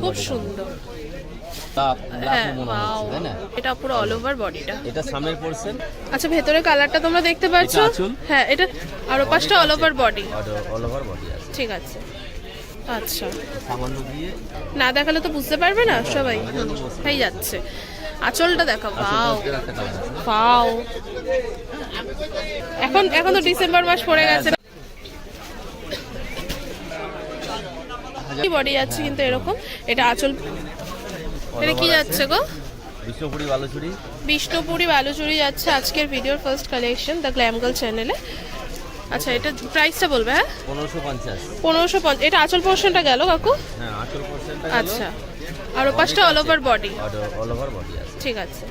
খুব সুন্দর। হ্যাঁ তাই না? এটা পুরো অল ওভার বডিটা এটা সামনের পোর্শন আচ্ছা ভেতরে কালারটা তোমরা দেখতে পাচ্ছ? হ্যাঁ এটা আর পাশটা all over body all over body আছে। ঠিক আছে। আচ্ছা। সামান্য দিয়ে। না দেখালে তো বুঝতে পারবে না সবাই। হয়ে যাচ্ছে। আঁচলটা দেখো এখন এখন তো ডিসেম্বর মাস পড়ে গেছে বডি যাচ্ছে কিন্তু এরকম। এটা আঁচল এটা কি যাচ্ছে গো? বিষ্ণুপুরি বালুচুরি। বিষ্ণুপুরি বালুচুরি যাচ্ছে আজকের ভিডিওর ফার্স্ট কালেকশন দ্য গ্ল্যামগার্ল চ্যানেলে আচ্ছা এটা প্রাইসটা বলবে হ্যাঁ? পনেরোশো পঞ্চাশ। পনেরোশো পঞ্চাশ। এটা আঁচল পোর্শনটা গেল কাকু? হ্যাঁ আঠেরো পার্সেন্ট আচ্ছা। আর ওপাশটা all over body all over body আছে। ঠিক আছে।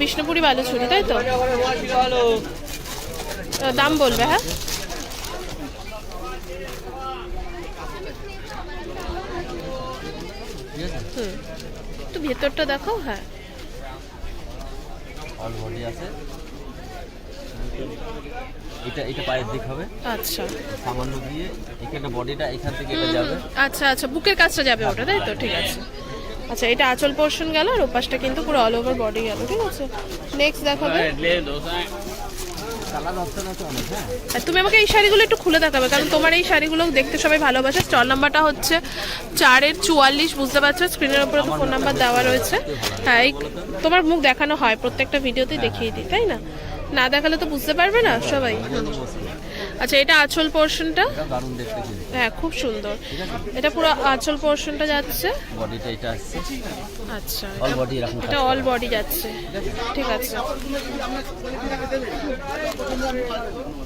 বিষ্ণুপুরি বালুচুরি তাই তো? দাম বলবে হ্যাঁ ঠিক আছে হুম। একটু ভেতরটা দেখো হ্যাঁ। অল বডি আছে। এটা এটা পায়ের দিক হবে। আচ্ছা। সামান্য দিয়ে এখানে বডিটা এখান থেকে এটা যাবে। আচ্ছা আচ্ছা বুকের কাজটা যাবে ওটা তাই তো? ঠিক আছে। আচ্ছা এটা আঁচল পোর্শন গেল আর ওপাশটা কিন্তু পুরো অল ওভার বডি গেল ঠিক আছে? নেক্সট দেখাবে। তুমি আমাকে এই শাড়িগুলো একটু খুলে দেখাবে কারণ তোমার এই শাড়িগুলো দেখতে সবাই ভালোবাসে। স্টল নাম্বারটা হচ্ছে চারের চুয়াল্লিশ বুঝতে পারছ? স্ক্রিনের উপরে তো ফোন নাম্বার দেওয়া রয়েছে। হ্যাঁ তোমার মুখ দেখানো হয় প্রত্যেকটা ভিডিওতেই দেখিয়ে দিই তাই না? না দেখালে তো বুঝতে পারবে না সবাই। আচ্ছা এটা আঁচল পোর্শনটা দারুণ দেখতে হ্যাঁ খুব সুন্দর। এটা পুরো আঁচল পোর্শনটা যাচ্ছে? বডিটা এটা আসছে আচ্ছা অল বডি এরকম এটা অল বডি যাচ্ছে। ঠিক আছে?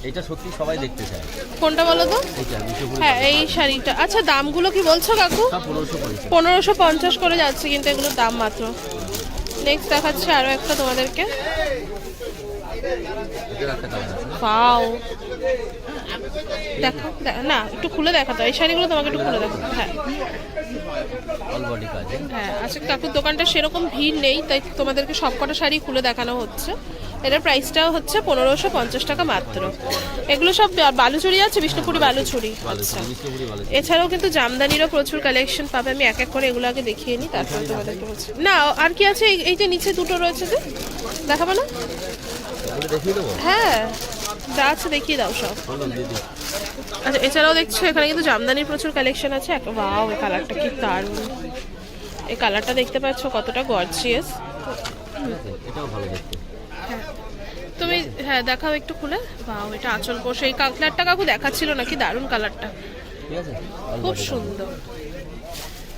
এটা সত্যি সবাই দেখতে চায়। কোনটা বলো তো? হ্যাঁ এই শাড়িটা। আচ্ছা দামগুলো কি বলছো কাকু? পনেরোশো পঞ্চাশ করে যাচ্ছে কিন্তু এগুলোর দাম মাত্র। নেক্সট দেখাচ্ছে আরও একটা তোমাদেরকে। পাও দেখো না একটু খুলে দেখাতো এই শাড়িগুলো তোমাকে একটু খুলে দেখো। হ্যাঁ। হ্যাঁ আচ্ছা কাকুর দোকানটা সেরকম ভিড় নেই তাই তোমাদেরকে সব কটা শাড়ি খুলে দেখানো হচ্ছে। এটার প্রাইসটাও হচ্ছে পনেরোশো পঞ্চাশ টাকা মাত্র। এগুলো সব বালুচুরি আছে বিষ্ণুপুরি বালুচুরি। আচ্ছা। এছাড়াও কিন্তু জামদানিরও প্রচুর কালেকশন পাবে। আমি এক এক করে এগুলো আগে দেখিয়ে নিই তারপরে তোমাদেরকে বলছি। না আর কি আছে? এই- যে নিচে দুটো রয়েছে যে? দেখাবো না? হ্যাঁ। যা আছে দেখিয়ে দাও সব। আচ্ছা এছাড়াও দেখছ, এখানে কিন্তু জামদানির প্রচুর কালেকশন আছে। এক ওয়াও এই কালারটা কি দারুণ। এই কালারটা দেখতে পাচ্ছ, কতটা গর্জিয়াস তুমি হ্যাঁ দেখাও একটু খুলে। বাও এটা আঁচল পোষ এই কালারটা কাকু দেখাচ্ছিল নাকি? দারুণ কালারটা খুব সুন্দর।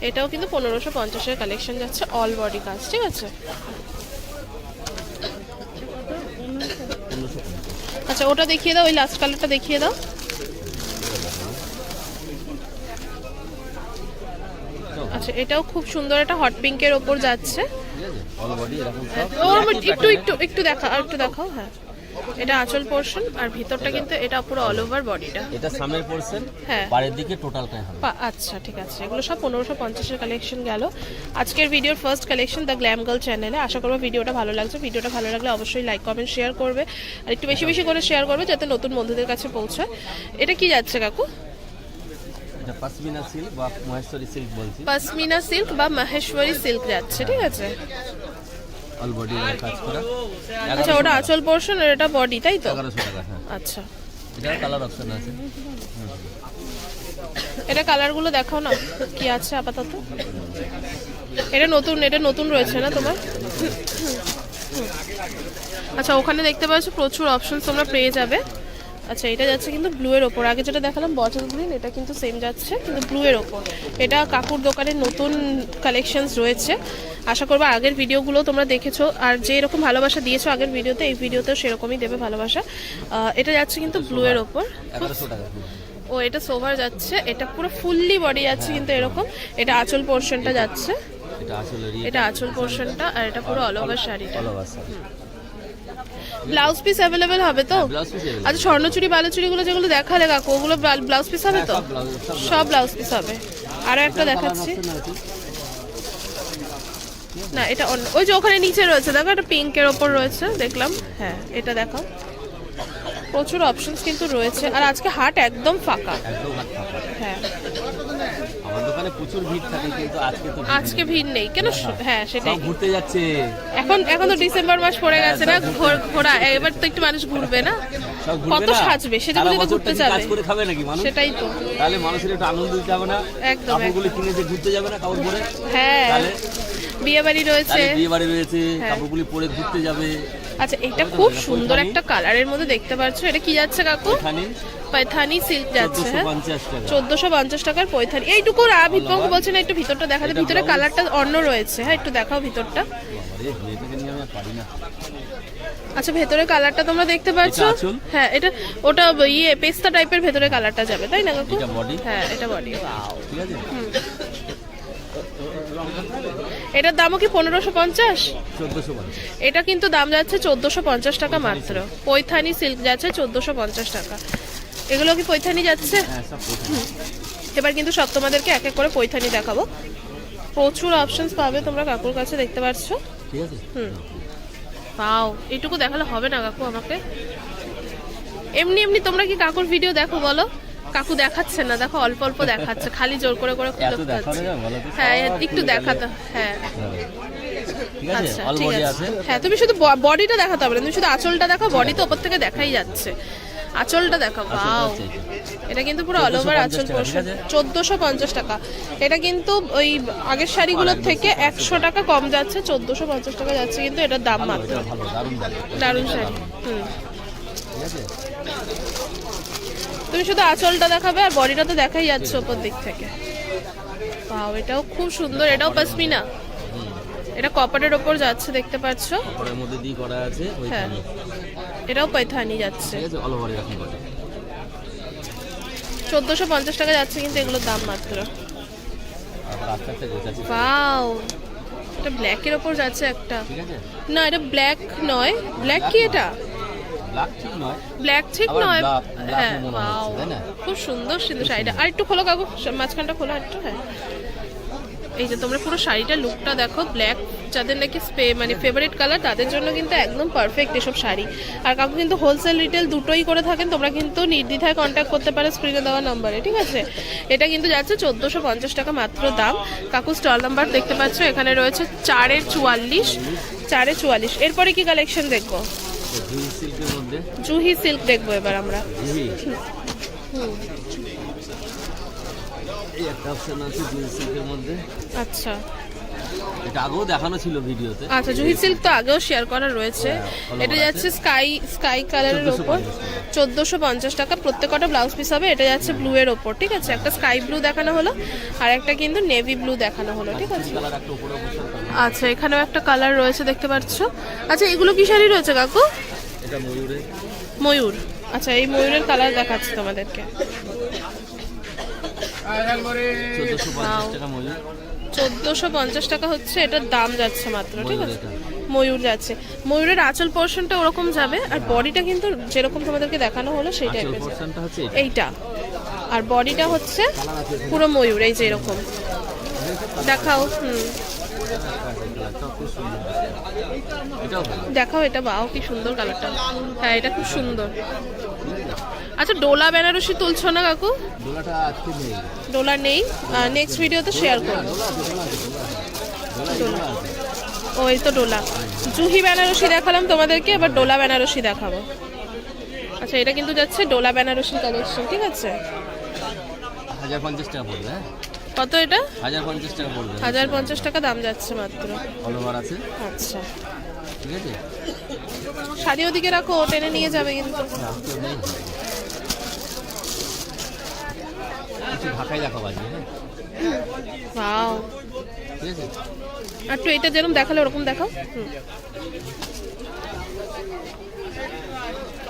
এটাও কিন্তু পনেরোশো পঞ্চাশের কালেকশন যাচ্ছে অল বডি কাজ ঠিক আছে পনেরোশো পঞ্চাশ আচ্ছা ওটা দেখিয়ে দাও ওই লাস্ট কালারটা দেখিয়ে দাও। আচ্ছা এটাও খুব সুন্দর একটা হট পিঙ্কের ওপর যাচ্ছে। একটু একটু একটু দেখা আর একটু দেখাও হ্যাঁ। এটা আঁচল পোর্শন আর ভিতরটা কিন্তু এটা পুরো অল ওভার বডিটা এটা সামনের পোর্শন হ্যাঁ। পাড়ের দিকে টোটালটাই হবে। আচ্ছা ঠিক আছে। এগুলো সব পনেরোশো পঞ্চাশের কালেকশন গেল। আজকের ভিডিওর first collection the glam girl চ্যানেলে আশা করব ভিডিওটা ভালো লাগছে। ভিডিওটা ভালো লাগলে অবশ্যই লাইক কমেন্ট শেয়ার করবে। আর একটু বেশি বেশি করে শেয়ার করবে যাতে নতুন বন্ধুদের কাছে পৌঁছায়। এটা কি যাচ্ছে কাকু? এটা পাসমিনা সিল্ক বা মহেশ্বরী সিল্ক বলছি। পশমিনা সিল্ক বা মাহেশ্বরী সিল্ক যাচ্ছে ঠিক আছে? অল বডি কাজ করা আচ্ছা ওটা আঁচল পোর্শন আর এটা বডি তাই তো? টাকা হ্যাঁ। আচ্ছা। এটা কালার অপশন আছে। এটা কালারগুলো দেখাও না কি আছে আপাতত? এটা নতুন এটা নতুন রয়েছে না তোমার? আচ্ছা ওখানে দেখতে পাচ্ছ প্রচুর অপশন তোমরা পেয়ে যাবে। আচ্ছা এটা যাচ্ছে কিন্তু ব্লু এর ওপর। আগে যেটা দেখালাম বটল গ্রিন এটা কিন্তু সেম যাচ্ছে কিন্তু ব্লু এর ওপর। এটা কাকুর দোকানে নতুন কালেকশনস রয়েছে। আশা করব আগের ভিডিওগুলো তোমরা দেখেছ। আর যে এরকম ভালোবাসা দিয়েছ আগের ভিডিওতে এই ভিডিওতেও সেরকমই দেবে ভালোবাসা। এটা যাচ্ছে কিন্তু ব্লু এর ওপর ও এটা সোভার যাচ্ছে। এটা পুরো ফুললি বডি যাচ্ছে কিন্তু এরকম। এটা আঁচল পোর্শনটা যাচ্ছে। এটা আঁচল পোর্শনটা আর এটা পুরো অল ওভার শাড়িটা। ব্লাউজ পিস অ্যাভেলেবেল হবে তো? আচ্ছা স্বর্ণচুরি বালুচুরিগুলো যেগুলো দেখালে কাকু ওগুলো ব্লাউজ পিস হবে তো? সব ব্লাউজ সব ব্লাউজ পিস হবে। আরও একটা দেখাচ্ছি। না এটা অন্য ওই যে ওখানে নিচে রয়েছে দেখো এটা পিঙ্কের ওপর রয়েছে দেখলাম। হ্যাঁ এটা দেখাও। প্রচুর অপশনস কিন্তু রয়েছে। আর আজকে হাট একদম ফাঁকা। হ্যাঁ। প্রচুর ভিড় থাকে কিন্তু আজকে তো আজকে ভিড় নেই। কেন হ্যাঁ সেটাই। ঘুরতে যাচ্ছে। এখন এখন তো ডিসেম্বর মাস পড়ে গেছে না ঘোরা এবার তো একটু মানুষ ঘুরবে না। কত সাজবে সেজন্য সারা ঘুরতে যাবে কাজ করে খাবে নাকি মানুষ? সেটাই তো। তাহলে মানুষের একটু আনন্দ দিতে হবে না। একদম, কাপড়গুলি কিনেছে ঘুরতে যাবে না কাপড় পরে হ্যাঁ। তাহলে বিয়ে বাড়ি রয়েছে। বিয়ে বাড়ি রয়েছে হ্যাঁ। কাপড়গুলি পরে ঘুরতে যাবে। আচ্ছা এটা খুব সুন্দর একটা কালারের মধ্যে দেখতে পাচ্ছ। এটা কি যাচ্ছে কাকু? পাইথানি সিল্ক যাচ্ছে। চোদ্দশো হ্যাঁ পঞ্চাশ চোদ্দশো পঞ্চাশ টাকার পৈথানি। এইটুকু আভিতপঙ্ক বলছে না একটু ভিতরটা এটা ভিতরে কালারটা অন্য রয়েছে। হ্যাঁ একটু দেখাও ভিতরটা। আচ্ছা ভেতরে কালারটা তোমরা দেখতে পাচ্ছ? হ্যাঁ এটা ওটা ইয়ে পেস্তা টাইপের ভেতরে কালারটা যাবে তাই না কাকু? হ্যাঁ এটা বডি ঠিক আছে? এটার দামও কি পনেরোশো পঞ্চাশ? এটা কিন্তু দাম যাচ্ছে চোদ্দোশো পঞ্চাশ টাকা মাত্র। পৈথানি সিল্ক যাচ্ছে চোদ্দোশো পঞ্চাশ টাকা। এগুলো কি পৈথানি যাচ্ছে? হ্যাঁ। এবার কিন্তু সব তোমাদেরকে এক এক করে পৈথানি দেখাবো। প্রচুর অপশনস পাবে তোমরা কাকুর কাছে দেখতে পাচ্ছ হুম। পাও এইটুকু দেখালে হবে না কাকু আমাকে? এমনি এমনি তোমরা কি কাকুর ভিডিও দেখো বলো? কাকু দেখাচ্ছে না দেখো অল্প অল্প দেখাচ্ছে খালি জোর করে করে খুলে তো? হ্যাঁ একটু দেখাতে হ্যাঁ। আচ্ছা ঠিক আছে। হ্যাঁ তুমি শুধু বডিটা দেখাতে হবে না তুমি শুধু আঁচলটা দেখো বডি তো ওপর থেকে দেখাই যাচ্ছে। আঁচলটা দেখো বাও এটা। কিন্তু পুরো অল ওভার আঁচল আছে? চোদ্দোশো পঞ্চাশ টাকা। এটা কিন্তু ওই আগের শাড়িগুলোর থেকে একশো টাকা কম যাচ্ছে চোদ্দোশো পঞ্চাশ টাকা যাচ্ছে কিন্তু এটার দাম মাত্র। দারুণ শাড়ি হুম। তুমি শুধু আঁচলটা দেখাবে আর বডিটা তো দেখাই যাচ্ছে ওপর দিক থেকে। পাও এটাও খুব সুন্দর এটাও পাসমিনা। এটা কপারের ওপর যাচ্ছে দেখতে পাচ্ছ? মধ্যে দিয়ে করা আছে হ্যাঁ। এটাও পৈথানি যাচ্ছে। ঠিক আছে অল ওভার এরকম বডি চোদ্দোশো পঞ্চাশ টাকা যাচ্ছে কিন্তু এগুলোর দাম মাত্র। পাও এটা ব্ল্যাকের ওপর যাচ্ছে একটা। ঠিক আছে? না এটা ব্ল্যাক নয়। ব্ল্যাক কি এটা? ব্ল্যাক ঠিক নয়। হ্যাঁ? খুব সুন্দর সুন্দর শাড়িটা। আর একটু খোলো কাকু মাঝখানটা খোলো একটু হ্যাঁ। এই যে তোমরা পুরো শাড়িটা লুকটা দেখো ব্ল্যাক যাদের নাকি স্পে মানে ফেভারিট কালার তাদের জন্য কিন্তু একদম পারফেক্ট এসব শাড়ি। আর কাকু কিন্তু হোলসেল রিটেল দুটোই করে থাকেন তোমরা কিন্তু নির্দ্বিধায় কন্ট্যাক্ট করতে পারো স্ক্রিনে দেওয়া নাম্বারে ঠিক আছে? এটা কিন্তু যাচ্ছে চোদ্দোশো পঞ্চাশ টাকা মাত্র দাম। কাকু স্টল নাম্বার দেখতে পাচ্ছ এখানে রয়েছে চারের চুয়াল্লিশ চারে চুয়াল্লিশ। এরপরে কি কালেকশন দেখব? জুহি সিল্ক দেখব এবার আমরা। আছে আচ্ছা। এটা আগেও দেখানো ছিল ভিডিওতে। আচ্ছা জুহি সিল্ক তো আগেও শেয়ার করা রয়েছে। এটা যাচ্ছে স্কাই স্কাই কালারের ওপর। চোদ্দোশো পঞ্চাশ টাকা প্রত্যেকটা ব্লাউজ পিস হবে এটা যাচ্ছে ব্লু এর ওপর ঠিক আছে? একটা স্কাই ব্লু দেখানো হলো আর একটা কিন্তু নেভি ব্লু দেখানো হলো ঠিক আছে? উপরে অবশ্যই। আচ্ছা এখানেও একটা কালার রয়েছে দেখতে পাচ্ছ। আচ্ছা এগুলো কি শাড়ি রয়েছে কাকু? এটা ময়ূরে ময়ূর। আচ্ছা এই ময়ূরের কালার দেখাচ্ছি তোমাদেরকে। চোদ্দশো পঞ্চাশ টাকা হচ্ছে এটার দাম যাচ্ছে মাত্র ঠিক আছে? ময়ূর যাচ্ছে। ময়ূরের আঁচল পোর্শনটা ওরকম যাবে আর বডিটা কিন্তু যেরকম তোমাদেরকে দেখানো হলো সেই টাইপের। এইটা। আর বডিটা হচ্ছে পুরো ময়ূর এই যে এরকম। দেখাও হুম। দেখাও এটা বাও কি সুন্দর কালারটা। হ্যাঁ এটা খুব সুন্দর। আচ্ছা ডোলা বেনারসি তুলছো না, কাকু? ডোলা নেই। নেক্সট ভিডিওতে শেয়ার করব। ওই তো ডোলা। জুহি বেনারসি দেখালাম তোমাদেরকে, এবার ডোলা বেনারসি দেখাবো। আচ্ছা এটা কিন্তু যাচ্ছে ডোলা বেনারসি কালেকশন ঠিক আছে? হাজার পঞ্চাশ টাকা পড়বে হ্যাঁ? কত এটা? হাজার পঞ্চাশ টাকা পড়বে। হাজার পঞ্চাশ টাকা দাম যাচ্ছে মাত্র। অল ওভার আছে? আচ্ছা। ঠিক আছে? শাড়ি ওদিকে রাখো ও টেনে নিয়ে যাবে কিন্তু। ঢাকাই দেখাবো আজকে হ্যাঁ? ঠিক আছে? আর একটু এটা যেরকম দেখালে ওরকম দেখাও।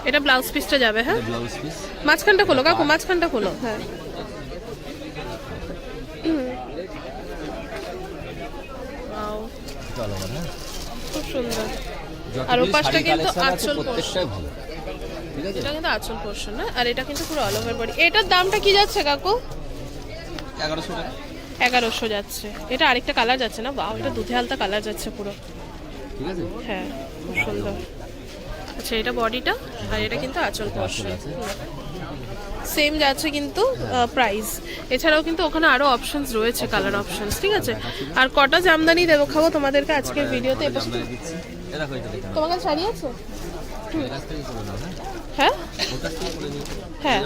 এটা ব্লাউজ পিসটা যাবে হ্যাঁ? মাঝখানটা খোলো কাকু মাঝখানটা খোলো হ্যাঁ হুম। Wow, এটা অল ওভার হ্যাঁ খুব সুন্দর। আর ওপাশটা কিন্তু আঁচল প্রত্যেকটাই ভালো। ঠিক আছে? এটা কিন্তু আঁচল পোর্শন না? আর এটা কিন্তু পুরো অল ওভার বডি এটার দামটা কি যাচ্ছে কাকু? এগারোশো টাকা। এগারোশো যাচ্ছে। এটা আরেকটা কালার যাচ্ছে না? বাহ এটা দুধে হালতা কালার যাচ্ছে পুরো। ঠিক আছে? হ্যাঁ খুব সুন্দর। আচ্ছা এটা বডিটা আর এটা কিন্তু আঁচল পোর্শন। সেম যাচ্ছে কিন্তু প্রাইস এছাড়াও কিন্তু ওখানে আরও অপশনস রয়েছে কালার অপশনস ঠিক আছে? আর কটা জামদানি দেবো খাব তোমাদেরকে আজকের ভিডিওতে তোমার কাছে শাড়ি আছে? হ্যাঁ? হ্যাঁ? হ্যাঁ। হ্যাঁ?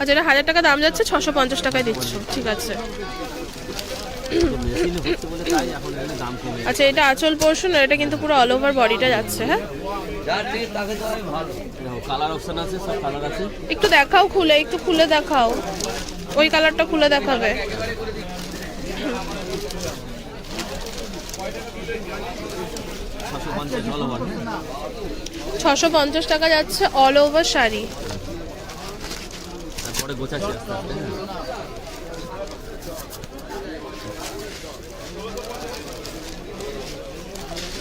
আচ্ছা এটা হাজার টাকা দাম যাচ্ছে ছশো পঞ্চাশ টাকায় দিচ্ছ ঠিক আছে? আচ্ছা এটা আঁচল পোর্শন আর এটা কিন্তু পুরো অল ওভার বডিটা যাচ্ছে হ্যাঁ? একটু দেখাও খুলে, একটু খুলে দেখাও। ওই কালারটা খুলে দেখাবে। ছশো পঞ্চাশ টাকা যাচ্ছে অল ওভার শাড়ি।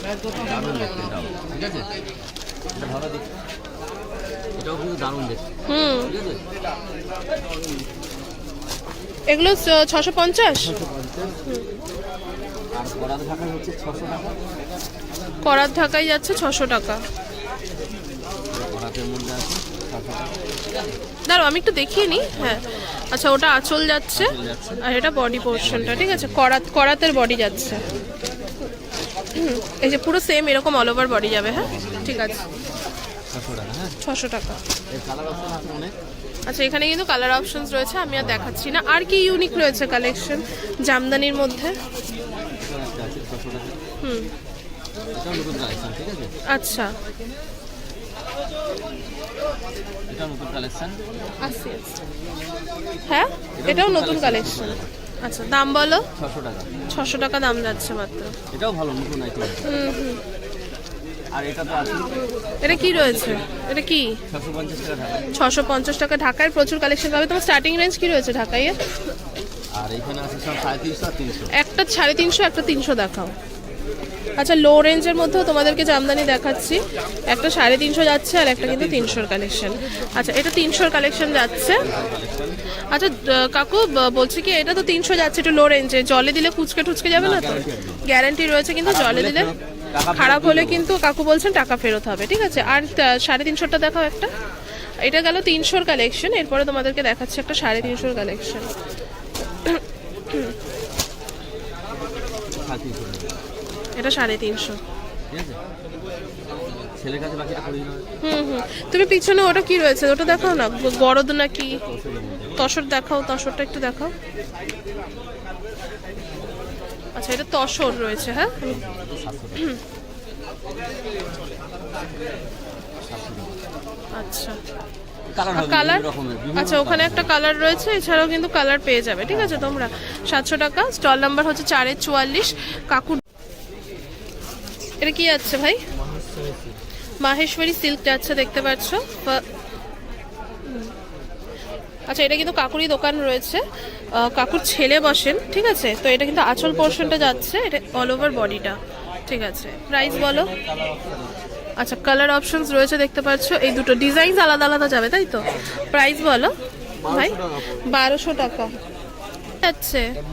দারুণ দেখতে এটাও ঠিক আছে এটা ভালো দেখতে এটাও কিন্তু দারুণ দেখতে হুম। ঠিক আছে এগুলো ছশো পঞ্চাশ? করার ঢাকায় যাচ্ছে ছশো টাকা। দাঁড়াও আমি একটু দেখিয়ে নিই হ্যাঁ। আচ্ছা ওটা আঁচল যাচ্ছে আর এটা বডি পোর্শনটা ঠিক আছে? করাত করাতের বডি যাচ্ছে। এই যে পুরো সেম এরকম অল ওভার বডি যাবে হ্যাঁ? ঠিক আছে। ছশো টাকা হ্যাঁ? আচ্ছা এখানে কিন্তু কালার অপশনস রয়েছে আমি আর দেখাচ্ছি না। আর কি ইউনিক রয়েছে কালেকশন জামদানির মধ্যে? হুম। আচ্ছা। হ্যাঁ? এটাও নতুন কালেকশন আচ্ছা দাম বলো? ছশো টাকা। ছশো টাকা দাম যাচ্ছে মাত্র। এটাও ভালো নতুন আইটেম হুম হুম। আর এটা তো আছে। এটা কি রয়েছে? এটা কি? ছশো পঞ্চাশ টাকা ঢাকায়। প্রচুর কালেকশন পাবে। তোমার স্টার্টিং রেঞ্জ কি রয়েছে ঢাকায় আর এখানে আছে সব সাড়ে তিনশো আর তিনশো। একটা সাড়ে তিনশো একটা তিনশো দেখাও। আচ্ছা লো রেঞ্জের মধ্যেও তোমাদেরকে জামদানি দেখাচ্ছি। একটা সাড়ে তিনশো যাচ্ছে আর একটা কিন্তু তিনশোর কালেকশন আচ্ছা এটা তিনশোর কালেকশন যাচ্ছে। আচ্ছা কাকু বলছি কি এটা তো তিনশো যাচ্ছে একটু লো রেঞ্জে জলে দিলে কুচকে টুচকে যাবে না তো? গ্যারান্টি রয়েছে কিন্তু জলে দিলে খারাপ হলে কিন্তু কাকু বলছেন টাকা ফেরত হবে ঠিক আছে? আর সাড়ে তিনশোটা দেখাও একটা। এটা গেল তিনশোর কালেকশন এরপরে তোমাদেরকে দেখাচ্ছে একটা সাড়ে তিনশোর কালেকশন সাড়ে তিনশো টাকা এটা সাড়ে তিনশো। তুমি পিছনে ওটা কি রয়েছে? ওটা দেখাও না? গরদ নাকি? তসর দেখাও তসরটা একটু দেখাও। আচ্ছা এটা তসর রয়েছে হ্যাঁ? আচ্ছা। কালার আচ্ছা ওখানে একটা কালার রয়েছে এছাড়াও কিন্তু কালার পেয়ে যাবে ঠিক আছে? তোমরা সাতশো টাকা স্টল নাম্বার হচ্ছে চারের চুয়াল্লিশ কাকুর এটা কি যাচ্ছে ভাই? মাহেশ্বরী সিল্ক যাচ্ছে দেখতে পাচ্ছ আচ্ছা এটা কিন্তু কাকুরই দোকান রয়েছে। কাকুর ছেলে বসেন, ঠিক আছে? তো এটা কিন্তু আঁচল পোর্শনটা যাচ্ছে, এটা অল ওভার বডিটা ঠিক আছে? প্রাইস বলো? আচ্ছা কালার অপশনস রয়েছে, দেখতে পাচ্ছ এই দুটো ডিজাইন আলাদা আলাদা যাবে, তাই তো? প্রাইস বলো? ভাই? বারোশো টাকা।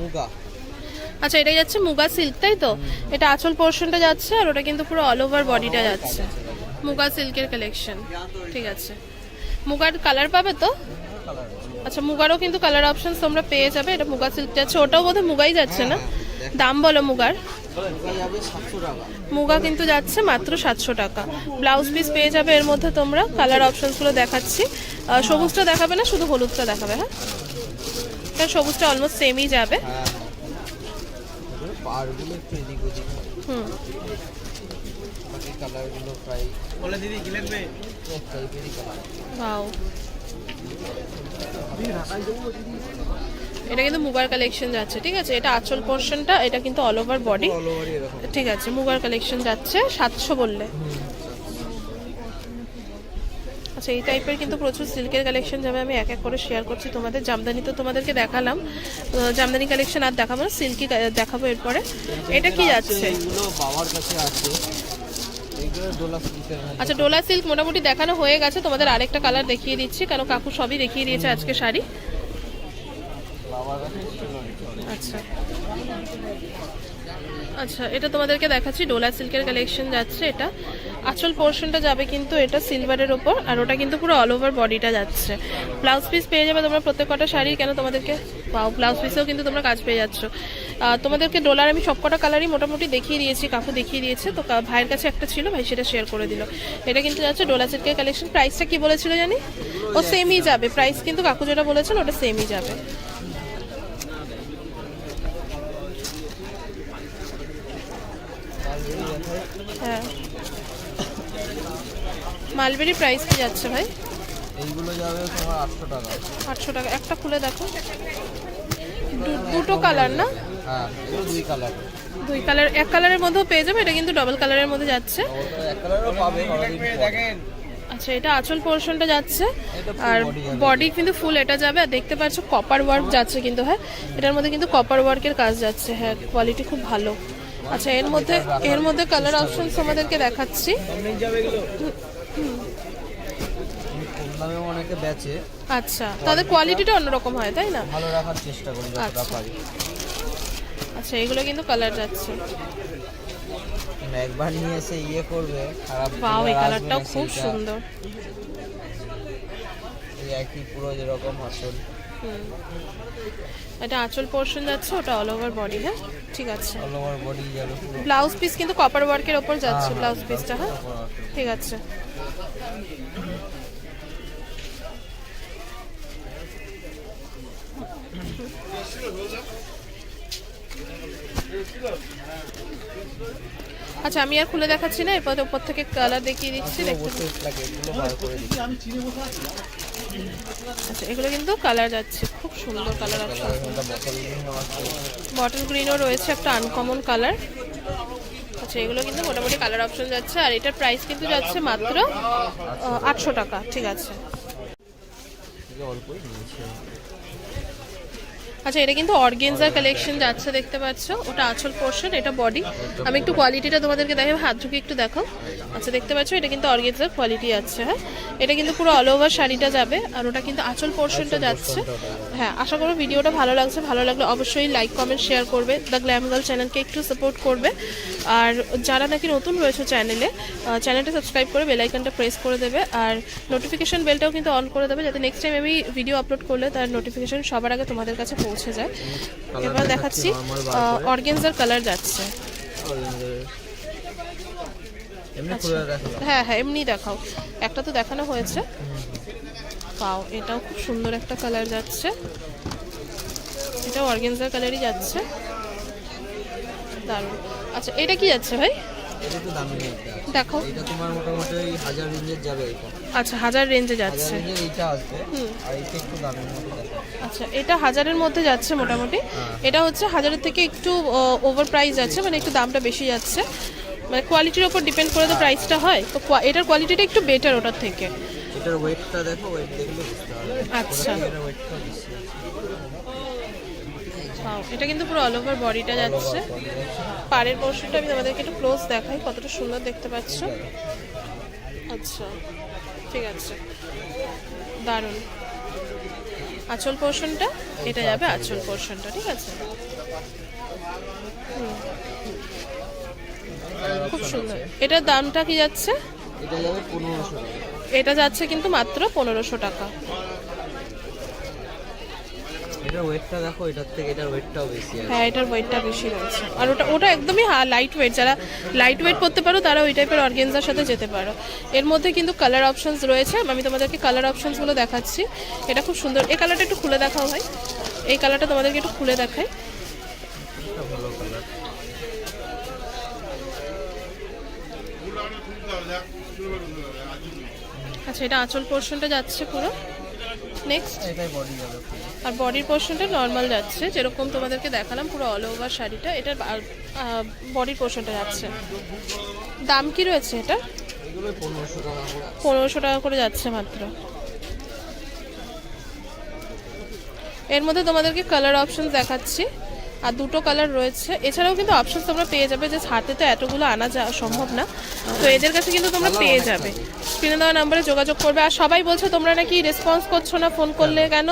মুগা। আচ্ছা এটা যাচ্ছে মুগা সিল্ক তাই তো? এটা আঁচল পোর্শনটা যাচ্ছে আর ওটা কিন্তু পুরো অল ওভার বডিটা যাচ্ছে। মুগা সিল্কের কালেকশন ঠিক আছে। মুগার কালার পাবে তো? আচ্ছা মুগারও কিন্তু কালার অপশন তোমরা পেয়ে যাবে, এটা মুগা সিল্ক যাচ্ছে, ওটাও বোধহয় মুগাই যাচ্ছে না? দাম বলো মুগার। মুগা কিন্তু যাচ্ছে মাত্র সাতশো টাকা। ব্লাউজ পিস পেয়ে যাবে এর মধ্যে তোমরা কালার অপশনসগুলো দেখাচ্ছি। সবুজটা দেখাবে না, শুধু হলুদটা দেখাবে হ্যাঁ? সবুজটা অলমোস্ট সেমই যাবে। পাড়গুলো একটু এদিক ওদিক। হয়। হুম। বাকি কালারগুলো প্রায় বলে দিদি কি লাগবে? সব টাইপেরই কালার ওয়াও এটা কিন্তু মুগার কালেকশন যাচ্ছে ঠিক আছে? এটা আঁচল পোর্শনটা এটা কিন্তু অল ওভার বডি ঠিক আছে মুগার কালেকশন যাচ্ছে সাতশো বললে। আচ্ছা এই টাইপের কিন্তু প্রচুর সিল্কের কালেকশন যাবে আমি এক এক করে শেয়ার করছি তোমাদের। জামদানি তো তোমাদেরকে দেখালাম। জামদানি কালেকশন আর দেখাবো না সিল্কি দেখাবো এরপরে। এটা কি যাচ্ছে? আচ্ছা ডোলা সিল্ক মোটামুটি দেখানো হয়ে গেছে তোমাদের আরেকটা কালার দেখিয়ে দিচ্ছি কারণ কাকু সবই দেখিয়ে দিয়েছে আজকে শাড়ি। আচ্ছা। আচ্ছা এটা তোমাদেরকে দেখাচ্ছি ডোলা সিল্কের কালেকশন যাচ্ছে এটা। আঁচল পোর্শনটা যাবে কিন্তু এটা সিলভারের ওপর, আর ওটা কিন্তু পুরো অল ওভার বডিটা যাচ্ছে। ব্লাউজ পিস পেয়ে যাবে তোমরা প্রত্যেক কটা শাড়ি, কেন তোমাদেরকে? ব্লাউজ পিসেও কিন্তু তোমরা কাজ পেয়ে যাচ্ছ। তোমাদেরকে ডোলার আমি সবকটা কালারই মোটামুটি দেখিয়ে দিয়েছি, কাকু দেখিয়ে দিয়েছে, তো ভাইয়ের কাছে একটা ছিল, ভাই সেটা শেয়ার করে দিল। এটা কিন্তু যাচ্ছে ডোলা সিল্কের কালেকশন প্রাইসটা কি বলেছিল জানি? ও সেমই যাবে। প্রাইস কিন্তু কাকু যেটা বলেছেন ওটা সেমই যাবে। হ্যাঁ। মালবেরি প্রাইস কি যাচ্ছে ভাই? এইগুলো যাবে তোমার আটশো টাকা। আটশো টাকা। একটা খুলে দেখো। দুটো কালার না? হ্যাঁ দুই কালার দুই কালার এক কালারের মধ্যেও পেয়ে যাবে এটা কিন্তু ডবল কালারের মধ্যে যাচ্ছে। এক কালারও পাবে দেখেন আচ্ছা এটা আঁচল পোর্শনটা যাচ্ছে। আর বডি কিন্তু ফুল এটা যাবে। আর দেখতে পাচ্ছ কপার ওয়ার্ক যাচ্ছে কিন্তু হ্যাঁ? এটার মধ্যে কিন্তু কপার ওয়ার্কের কাজ যাচ্ছে হ্যাঁ? কোয়ালিটি খুব ভালো। আচ্ছা এর মধ্যে এর মধ্যে কালার অপশনস আমাদেরকে দেখাচ্ছি। কম অনেকে বেচে। আচ্ছা তাদের কোয়ালিটিটা অন্যরকম হয় তাই না? ভালো রাখার চেষ্টা করি যতটা আচ্ছা। পারি। আচ্ছা এগুলো কিন্তু কালার যাচ্ছে। একবার নিয়ে এসে ইয়ে করবে খারাপ পাও এই কালারটাও খুব সুন্দর। এই একই পুরো যেরকম আসল। এটা আঁচল পোর্শন যাচ্ছে ওটা অল ওভার বডি হ্যাঁ? ঠিক আছে। অল ওভার বডি পুরো। ব্লাউজ পিস কিন্তু কপার ওয়ার্কের ওপর যাচ্ছে হ্যাঁ, ব্লাউজ হ্যাঁ, পিসটা হ্যাঁ এর। ঠিক আছে। আচ্ছা আমি আর খুলে দেখাচ্ছি না এরপর উপর থেকে কালার দেখিয়ে দিচ্ছি আচ্ছা এগুলো কিন্তু কালার যাচ্ছে খুব সুন্দর কালার আছে। বটল গ্রিনও রয়েছে একটা আনকমন কালার আচ্ছা এগুলো কিন্তু মোটামুটি কালার অপশন যাচ্ছে আর এটার প্রাইস কিন্তু যাচ্ছে মাত্র আটশো টাকা ঠিক আছে। অল্পই আচ্ছা এটা কিন্তু অর্গেনজার কালেকশন যাচ্ছে দেখতে পাচ্ছ। ওটা আঁচল পোর্শন এটা বডি আমি একটু কোয়ালিটিটা তোমাদেরকে দেখাবো হাত ঝুঁকে একটু দেখো আচ্ছা দেখতে পাচ্ছ এটা কিন্তু অর্গেনজার কোয়ালিটি আছে হ্যাঁ? এটা কিন্তু পুরো অল ওভার শাড়িটা যাবে আর ওটা কিন্তু আঁচল পোর্শনটা যাচ্ছে। হ্যাঁ আশা করো ভিডিওটা ভালো লাগছে। ভালো লাগলে অবশ্যই লাইক কমেন্ট শেয়ার করবে। দ্য গ্ল্যাম গার্ল চ্যানেলকে একটু সাপোর্ট করবে। আর যারা নাকি নতুন রয়েছে চ্যানেলে চ্যানেলটা সাবস্ক্রাইব করে বেল আইকনটা প্রেস করে দেবে। আর নোটিফিকেশন বেলটাও কিন্তু অন করে দেবে যাতে নেক্সট টাইম আমি ভিডিও আপলোড করলে তার নোটিফিকেশন সবার আগে তোমাদের কাছে পৌঁছে যায়। এবার দেখাচ্ছি অর্গেনজার কালার যাচ্ছে। এমনি হ্যাঁ হ্যাঁ এমনি দেখাও। একটা তো দেখানো হয়েছে। পাও এটাও খুব সুন্দর একটা কালার যাচ্ছে। এটাও অর্গেনজার কালারই যাচ্ছে। দারুণ। আচ্ছা এটা কি যাচ্ছে ভাই? এটা দামি দেখো এটা। তোমার মোটামুটি যাবে এটা। আচ্ছা হাজার রেঞ্জে যাচ্ছে। আসবে আর এইটা একটু দেখা আচ্ছা এটা হাজারের মধ্যে যাচ্ছে মোটামুটি। এটা হচ্ছে হাজারের থেকে একটু ওভার প্রাইস যাচ্ছে মানে একটু দামটা বেশি যাচ্ছে। মানে কোয়ালিটির ওপর ডিপেন্ড করে তো প্রাইসটা হয়। তো এটার কোয়ালিটিটা একটু বেটার ওটার থেকে। এটার ওয়েটটা দেখো ওয়েট দেখলে আচ্ছা। আছে। এটা কিন্তু পুরো অল ওভার বডিটা যাচ্ছে। পাড়ের পোর্শনটা আমি তোমাদেরকে একটু ক্লোজ দেখাই কতটা সুন্দর দেখতে পাচ্ছ। আচ্ছা ঠিক আছে। দারুণ। আঁচল পোর্শনটা এটা যাবে আঁচল পোর্শনটা ঠিক আছে? খুব সুন্দর। এটার দামটা কি যাচ্ছে? এটা যাবে পনেরোশো এটা যাচ্ছে কিন্তু মাত্র পনেরোশো টাকা। এটার ওয়েটটা দেখো এটার থেকে এটার ওয়েটটাও বেশি আছে। হ্যাঁ এটার ওয়েটটা বেশি রয়েছে। আর ওটা ওটা একদমই লাইট ওয়েট যারা লাইট ওয়েট করতে পারো তারা ওই টাইপের অর্গেনজার সাথে যেতে পারো। এর মধ্যে কিন্তু কালার অপশনস রয়েছে। আমি তোমাদেরকে কালার অপশনসগুলো দেখাচ্ছি। এটা খুব সুন্দর। এই কালারটা একটু খুলে দেখাও ভাই। এই কালারটা তোমাদেরকে একটু খুলে দেখাই। এটা আচ্ছা এটা আঁচল পোর্শনটা যাচ্ছে পুরো। নেক্সট এটাই বডি যাবে। আর বডির পোর্শনটা নর্মাল যাচ্ছে। যেরকম তোমাদেরকে দেখালাম, পুরো অল ওভার শাড়িটা, এটার বডির পোর্শনটা যাচ্ছে। দাম কি রয়েছে এটা? পনেরোশো টাকা করে যাচ্ছে মাত্র। এর মধ্যে তোমাদেরকে কালার অপশন দেখাচ্ছি। আর দুটো কালার রয়েছে। এছাড়াও কিন্তু অপশন তোমরা পেয়ে যাবে, যে হাতে তো এতগুলো আনা যা, সম্ভব না। তো এদের কাছে কিন্তু তোমরা পেয়ে যাবে। স্ক্রিনে দেওয়া নাম্বারে যোগাযোগ করবে। আর সবাই বলছে, তোমরা নাকি রেসপন্স করছ না ফোন করলে কেন?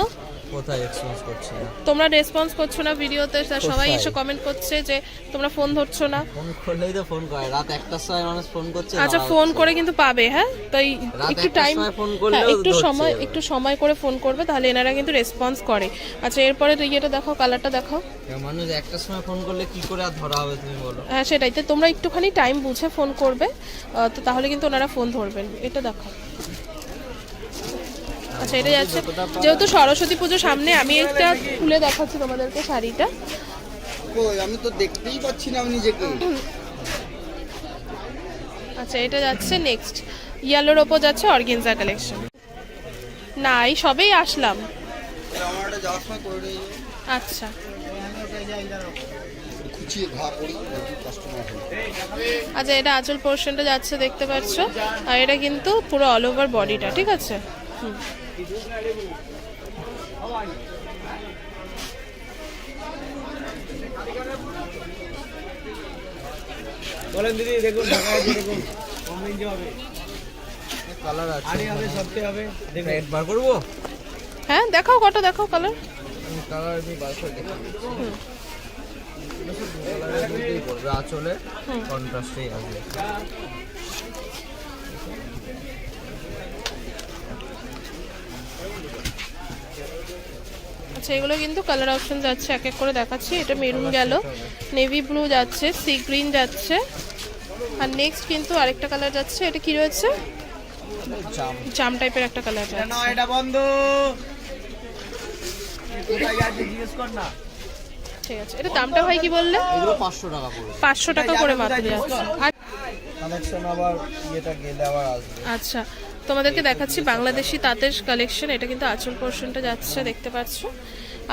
কোথায় এক্সপেন্স করছি না? তোমরা রেসপন্স করছ না ভিডিওতে সবাই এসে কমেন্ট করছে যে তোমরা ফোন ধরছো না। ফোন করলেই তো ফোন করে। রাত একটার সময় মানুষ ফোন করছে আচ্ছা ফোন করে কিন্তু পাবে হ্যাঁ? তাই একটু টাইম ফোন করলেও একটু সময় একটু সময় করে ফোন করবে তাহলে এনারা কিন্তু রেসপন্স করে। আচ্ছা এরপরে তো ইয়েটা দেখাও কালারটা এবার মানুষ একটার সময় ফোন করলে কি করে আর ধরা হবে তুমি বলো? হ্যাঁ সেটাই। তো তোমরা একটুখানি টাইম বুঝে ফোন করবে তো তাহলে কিন্তু ওনারা ফোন ধরবেন। এটা দেখাও। আচ্ছা এটা যাচ্ছে। যেহেতু সরস্বতী পুজো সামনে আমি একটা খুলে দেখাচ্ছি তোমাদেরকে শাড়িটা। আমি তো দেখতেই পাচ্ছি না নিজেকে। আচ্ছা এটা যাচ্ছে নেক্সট ইয়েলোর ওপর যাচ্ছে অর্গেনজা কালেকশন না এই সবেই আসলাম। আচ্ছা। আচ্ছা এটা আঁচল পোর্শনটা যাচ্ছে দেখতে পাচ্ছ। আর এটা কিন্তু পুরো অল ওভার বডিটা ঠিক আছে? হুম। বলেন দিদি দেখুন ঢাকা দেখুন। হবে। কালার আছে। আড়ি হবে সবচেয়ে হবে। দেখুন। বার করব? হ্যাঁ দেখাও কটা দেখাও কালার আমি কালার আমি বার করে দেখি। কালারের মধ্যেই পড়বে। আঁচলে কন্ট্রাস্টেই আসবে। আচ্ছা এগুলো কিন্তু কালার অপশন যাচ্ছে এক এক করে দেখাচ্ছি। এটা মেরুন গেল নেভি ব্লু যাচ্ছে সি গ্রিন যাচ্ছে। আর নেক্সট কিন্তু আরেকটা কালার যাচ্ছে এটা কি রয়েছে? জাম। জাম টাইপের একটা কালার না যাচ্ছে। এটা বন্ধ। যাচ্ছে ঠিক আছে এটা দামটা ভাই কি বললে? এগুলো পাঁচশো টাকা পাঁচশো টাকা করে মাত্র যাচ্ছে। আর কানেকশন আবার ইয়েটা গেলে আবার আসবে। আচ্ছা তোমাদেরকে দেখাচ্ছি বাংলাদেশি তাঁতের কালেকশন এটা কিন্তু আঁচল পোর্শনটা যাচ্ছে দেখতে পাচ্ছ।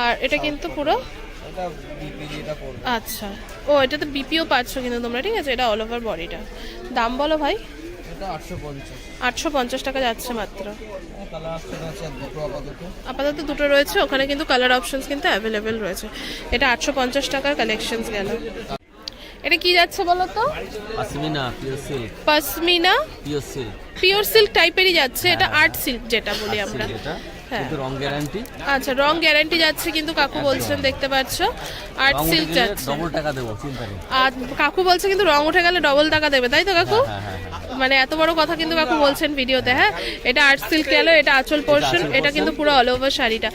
আর এটা কিন্তু পুরো? আচ্ছা। ও এটা তো বিপিও পাচ্ছ কিন্তু তোমরা ঠিক আছে? এটা অল ওভার বডিটা দাম বলো ভাই। আটশো পঞ্চাশ। টাকা যাচ্ছে মাত্র। দুটো আপাতত। আপাতত দুটো রয়েছে ওখানে কিন্তু কালার অপশনস কিন্তু অ্যাভেলেবেল রয়েছে। এটা আটশো পঞ্চাশ টাকার কালেকশনস গেল। এটা কি যাচ্ছে বলো তো? Asmina pure silk pashmina pure silk pure silk টাইপেরই যাচ্ছে এটা আর্ট সিল্ক যেটা বলি আমরা। এটা হ্যাঁ। কিন্তু রং গ্যারান্টি আচ্ছা রং গ্যারান্টি যাচ্ছে কিন্তু কাকু বলছেন দেখতে পাচ্ছ। আর্ট সিল্ক যাচ্ছে। ডবল টাকা দেবো চিন্তা নেই। আর কাকু বলছে কিন্তু রং উঠে গেলে ডবল টাকা দেবে তাই তো কাকু? হ্যাঁ হ্যাঁ হ্যাঁ। মানে এত বড় কথা কিন্তু কাকু বলছেন ভিডিওতে হ্যাঁ? এটা আর্ট সিল্ক গেল এটা আঁচল পোর্শন এটা কিন্তু পুরো অল ওভার শাড়িটা।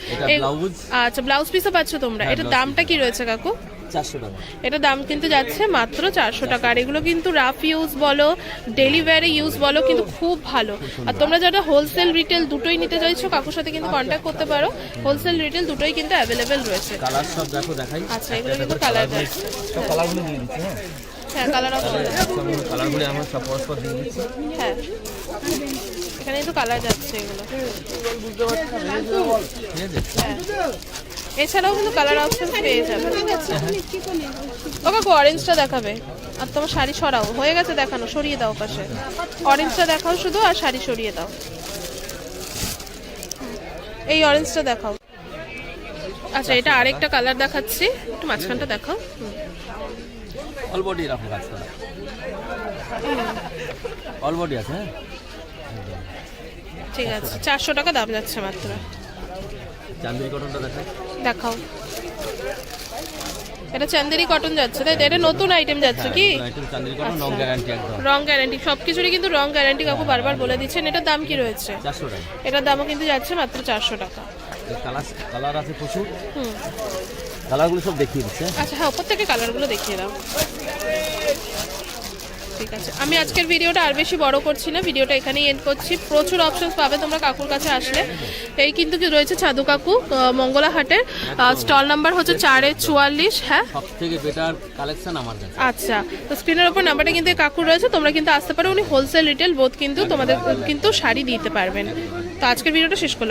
আচ্ছা ব্লাউজ পিসও পাচ্ছ তোমরা। হ্যাঁ, এটার দামটা কি রয়েছে কাকু? চারশো টাকা। এটা দাম কিন্তু যাচ্ছে মাত্র চারশো টাকা। আর এগুলো কিন্তু রাফ ইউজ বলো ডেলিভারি ইউজ বলো কিন্তু খুব ভালো। আর তোমরা যারা হোলসেল রিটেল দুটোই নিতে চাইছো কাকুর সাথে কিন্তু কন্ট্যাক্ট করতে পারো। হোলসেল রিটেল দুটোই কিন্তু অ্যাভেলেবেল রয়েছে। কালার সব দেখো দেখাই। আচ্ছা এগুলো কিন্তু কালার যাচ্ছে সব কালারগুলো দিয়ে দিচ্ছি হ্যাঁ? হ্যাঁ কালার অপশন কালারগুলো আমরা সব পরস্পর দিয়ে দিচ্ছি। হ্যাঁ। এখানে কিন্তু কালার যাচ্ছে এগুলো। ঠিক আছে? হ্যাঁ। এছাড়াও কিন্তু কালার অপশন পেয়ে যাবে। ও কাকু অরেঞ্জটা দেখাবে। আর তোমার শাড়ি সরাও। হয়ে গেছে দেখানো সরিয়ে দাও পাশে। অরেঞ্জটা দেখাও শুধু আর শাড়ি সরিয়ে দাও। এই অরেঞ্জটা দেখাও। আচ্ছা এটা আরেকটা কালার দেখাচ্ছি। একটু মাঝখানটা দেখাও। অল বডি রাখো কাজ করা অল বডি আছে হ্যাঁ? ঠিক আছে চারশো টাকা দাম যাচ্ছে মাত্র। চান্দিনী কটনটা দেখাই দেখাও। এটা চান্দেরি কটন যাচ্ছে তাই? এটা নতুন আইটেম যাচ্ছে কি? আইটেম চান্দিনী কটন রং গ্যারান্টি একদম। রং গ্যারান্টি সবকিছুরই কিন্তু রং গ্যারান্টি কাকু বারবার বলে দিচ্ছেন। এটার দাম কি রয়েছে? চারশো টাকা। এটার দামও কিন্তু যাচ্ছে মাত্র চারশো টাকা। কালার কালার আছে প্রচুর। হুম। কালারগুলো সব দেখিয়ে দিচ্ছে। আচ্ছা হ্যাঁ ওপর থেকে কালারগুলো দেখিয়ে দাও। ঠিক আছে। আমি আজকের ভিডিওটা আর বেশি বড় করছি না ভিডিওটা এখানেই এন্ড করছি। প্রচুর অপশনস পাবে তোমরা কাকুর কাছে আসলে। এই কিন্তু কি রয়েছে ছাদু কাকু আহ, মঙ্গলা হাটের স্টল নাম্বার হচ্ছে চারের চুয়াল্লিশ হ্যাঁ? সব থেকে বেটার কালেকশন আমার কাছে। আচ্ছা তো স্ক্রিনের ওপর নাম্বারটা কিন্তু কাকুর রয়েছে তোমরা কিন্তু আসতে পারো। উনি হোলসেল রিটেল বোধ কিন্তু তোমাদের কিন্তু শাড়ি দিতে পারবেন। তো আজকের ভিডিওটা শেষ করলাম।